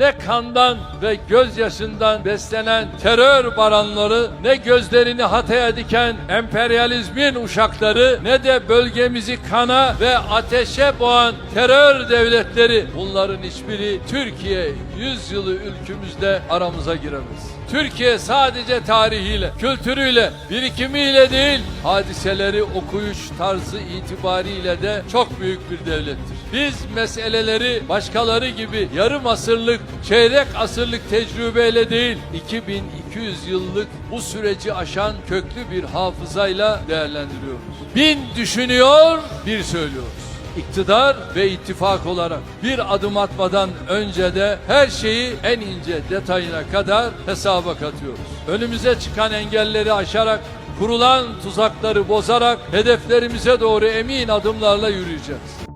ne kandan ve gözyaşından beslenen terör baranları, ne gözlerini Hatay'a diken emperyalizmin uşakları, ne de bölgemizi kana ve ateşe boğan terör devletleri bunların hiçbiri Türkiye yüzyılı ülkümüzde aramıza giremez. Türkiye sadece tarihiyle, kültürüyle, birikimiyle değil, hadiseleri okuyuş tarzı itibariyle de çok büyük bir devlettir. Biz meseleleri başkaları gibi yarım asırlık, çeyrek asırlık tecrübeyle değil, 2200 yıllık bu süreci aşan köklü bir hafızayla değerlendiriyoruz. Bin düşünüyor, bir söylüyoruz iktidar ve ittifak olarak bir adım atmadan önce de her şeyi en ince detayına kadar hesaba katıyoruz. Önümüze çıkan engelleri aşarak, kurulan tuzakları bozarak hedeflerimize doğru emin adımlarla yürüyeceğiz.